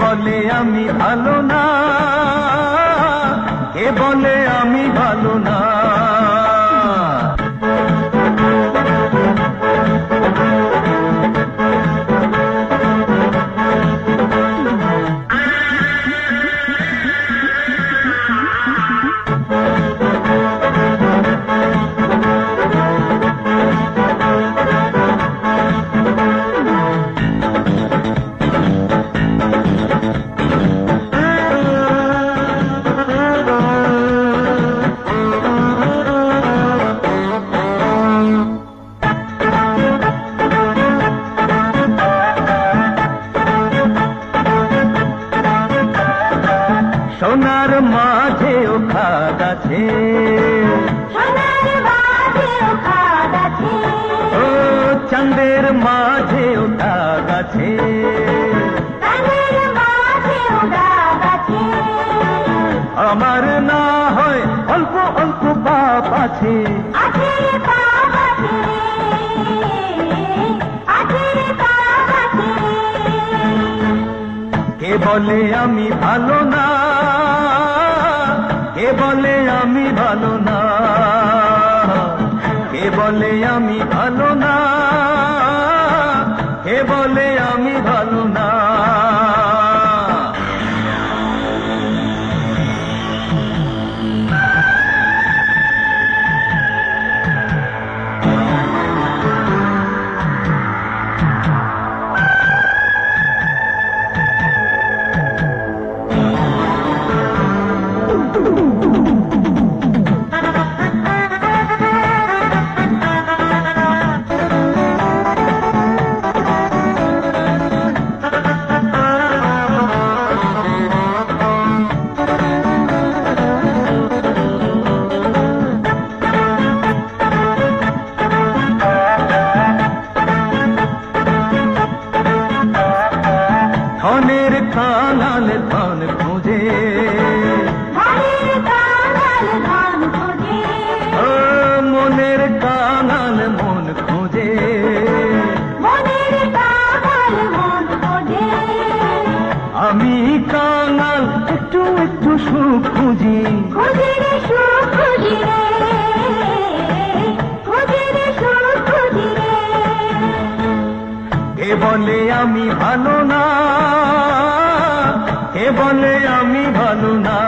বলে আমি ভালো না। কে বলে আমি ভালো? সোনার মাঝে ও খাদ আছে। ও চাঁদের মাঝে ও আছে। আমার না হয় অল্প অল্প বাপ আছে। কে বলে আমি ভালো না? কে বলে আমি ভালো না? কে বলে আমি ভালো না? সুখ খুঁজি। কে বলে আমি ভালো না। কে বলে আমি ভালো না।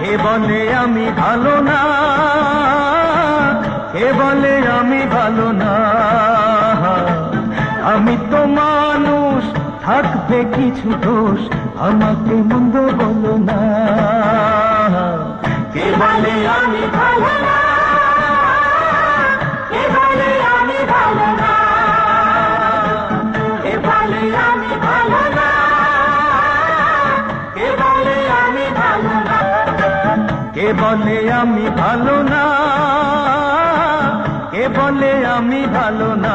কে বলে আমি ভালো না। কে বলে আমি ভালো না। আমি তো মানুষ থাকবে কিছু দোষ, আমাকে মন্দ বলো না। কে বলে আমি ভালো বলে আমি ভালো না? বলে আমি ভালো না? কে বলে আমি ভালো না?